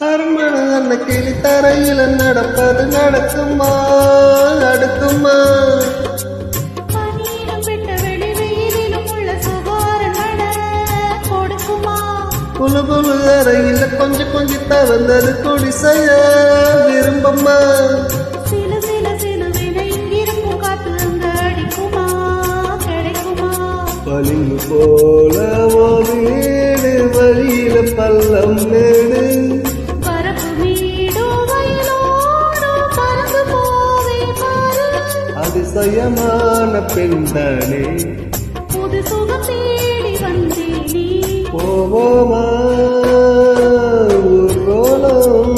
அரண்மனை கிளி தரையில நடப்பது நடக்குமா? அடுக்குமா? பனியிலும் விட்ட வெளி வெயிலிலும் உள்ள சுகார நட கொடுக்குமா? புழு புழு அறையில கொஞ்சம் கொஞ்சம் தவந்தது குடிசைய. பளிங்கு போல வீடு வழியில பள்ளம் பாரு. அதிசயமான பெண்தானே புது சுகம் தேடி வந்தே நீ. போவோமா? ஊர்வலம்